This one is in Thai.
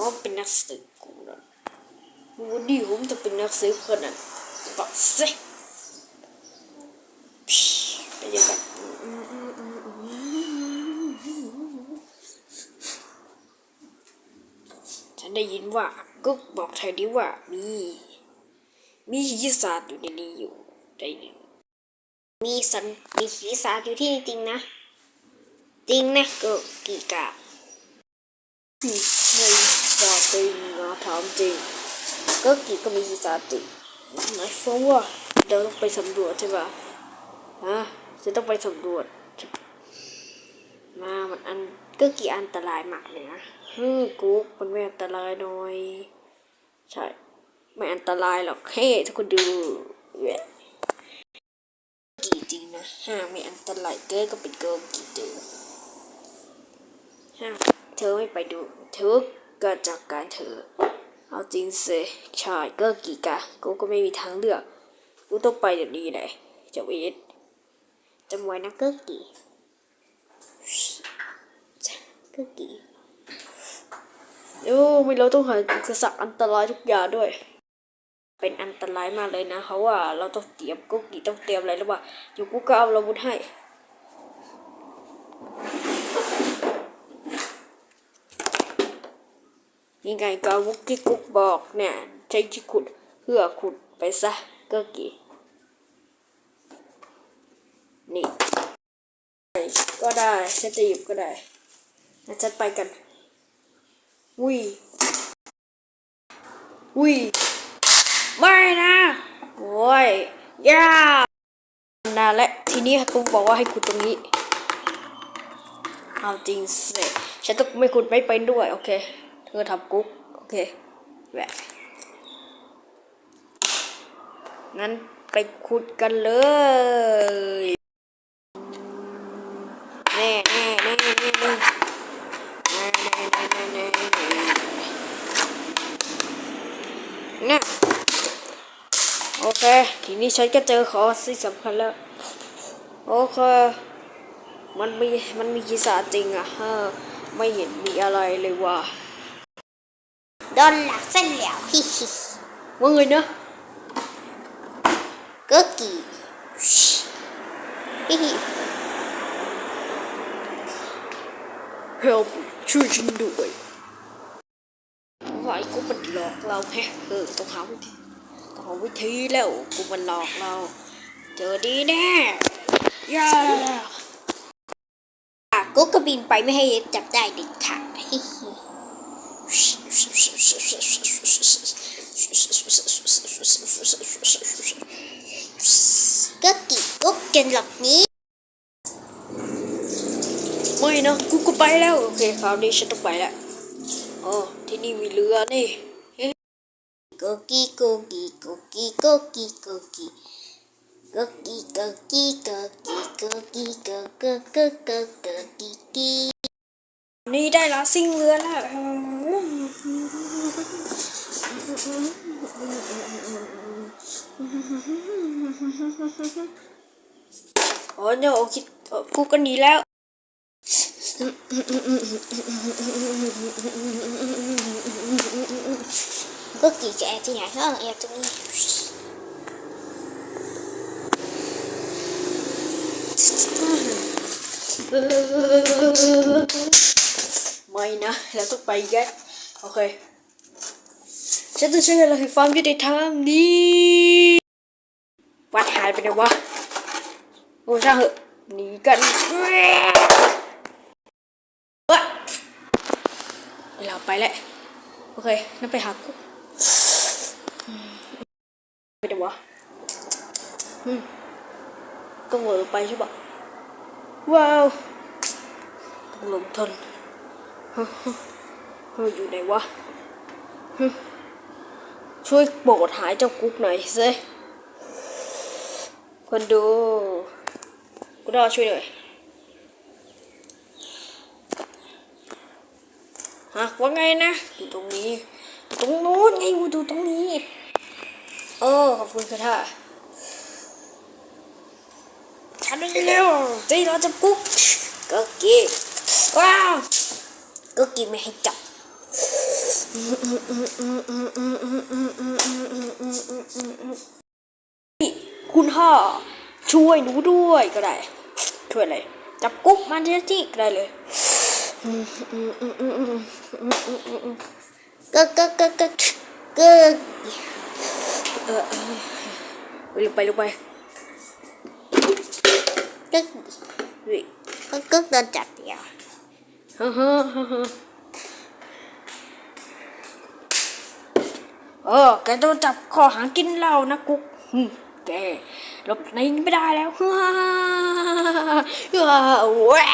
ว่าเป็นนักสืบกูนะวันนี้ผมจะเป็นนักสืบคนนั้นก็เซ่ไปยังกันฉันได้ยินว่าก็บอกเธอดีว่ามี มียิสาจอยู่ในนี้อยู่ได้มีสันมีขีสาอยู่ที่จริงนะ จริงนะก็กีกาไม่จาจริงนะถามจริง ก็กี่ก็มียิสาจริงหมายความว่าเราต้องไปสำรวจใช่ปะฮะจะต้องไปสำรวจ มามันอันก็กี่อันตรายมากเลยนะฮึกุ๊กมันไม่อันตรายหน่อย ใช่ ไม่อันตรายหรอกเฮ้ทุกคนดูเว้ยกี่จริงนะห้าไม่อันตรายเกินก็เป็นเกิร์ลกี่เดือห้าเธอไม่ไปดูเธอ ก็จัดการเธอ เอาจริงสิใช่ก็กี่กะกูก็ไม่มีทางเลือก กูต้องไปเดี๋ยวนี้เลยเจ้าเอสจำไว้นะเก็กี่ก็กีโอ้ไม่เราต้องหากระสักอันตรายทุกอย่างด้วย เป็นอันตรายมากเลยนะเพราะว่าเราต้องเตรียมกุ๊กกี่ต้องเตรียมอะไรหรือเปล่าอยู่กูก็เอาอาวุธให้ ยังไงก็อาวุธที่กุ๊กบอกเนี่ยใช้ที่ขุดเพื่อขุดไปซะก็กี่นี่ก็ได้ฉันจะหยิบก็ได้งั้นฉันไปกันวิวิไม่นะโอ้ยย่านานและทีนี้กูบอกว่าให้ขุดตรงนี้เอาจริงสิฉันต้องไม่ขุดไม่เป็นด้วย โอเค เธอทำกุ๊กโอเคแหวะงั้นไปขุดกันเลยแน่แน่แน่แน่แน่แน่แน่แน่แน่แน่แน่แน่โอเค ทีนี้ฉันก็เจอขอสิ่งสำคัญแล้ว โอเค มันมี มันมีกีฬาจริงอะฮะไม่เห็นมีอะไรเลยว่ะ โดนหลักเส้นเหลวฮิฮิว่าไงนะก็กีฮิฮิ help ช่วยฉันด้วยไว้กูมันหลอกเราแฮะเออต้องหาวิธีต้องหาวิธีแล้วกูมันหลอกเรา เจอดีแน่ย่าอะกูก็บินไปไม่ให้จับได้เด็ดขาดฮิฮิ ก็กีก็เกินหลอกนี้ไม่นะกูก็ไปแล้ว โอเคคราวนี้ฉันต้องไปแล้วอ๋อที่นี่มีเรือนี่ก็กีก็กีก็กีก็กีก็กีก็กีก็กีก็กีก็กีก็ก็ก็ก็ก็กีกีนี่ได้แล้วซิ่งเรือแล้ว โอ้เดี๋ยวคิดกูกันดีแล้ว cực kỳ trẻ thì nhảy rất là đẹp tôi nghĩ mày nè là túc bay ghét ok. ฉันจะช่วยเราให้ความยุติธรรมนี้วัดหายไปไหนวะโอ้ช่างเหอะหนีกันวะเราไปแล้วโอเคนั่นไปหากูไปไหนวะอืมก็เหวอไปใช่ปะว้าวต้องลงทนเฮ้ยอยู่ไหนวะ ช่วยโปรดหายเจ้ากุ๊กหน่อยสิคนดูกูรอช่วยหน่อยฮะว่าไงนะอยู่ตรงนี้ ตรงนู้นไงกูดูตรงนี้เออขอบคุณค่ะท่าฉันเร็วๆใจเราจะกุ๊กก็เก็บว้าวก็กีไม่ให้จับ คุณพ่อช่วยหนูด้วยก็ได้ ช่วยเลยจับกุ๊กมันทีที่ก็ได้เลยก็ก็ก็ก็ก็ลงไปลงไปก็เฮ้ยก็ก็โดนจับเดียวฮ่าฮ่าฮ่าฮ่า เออ แกโดนจับข้อหากินเหล้านะกุ๊กแกหลบในไม่ได้แล้วฮ่าฮ่าฮ่าแหวะ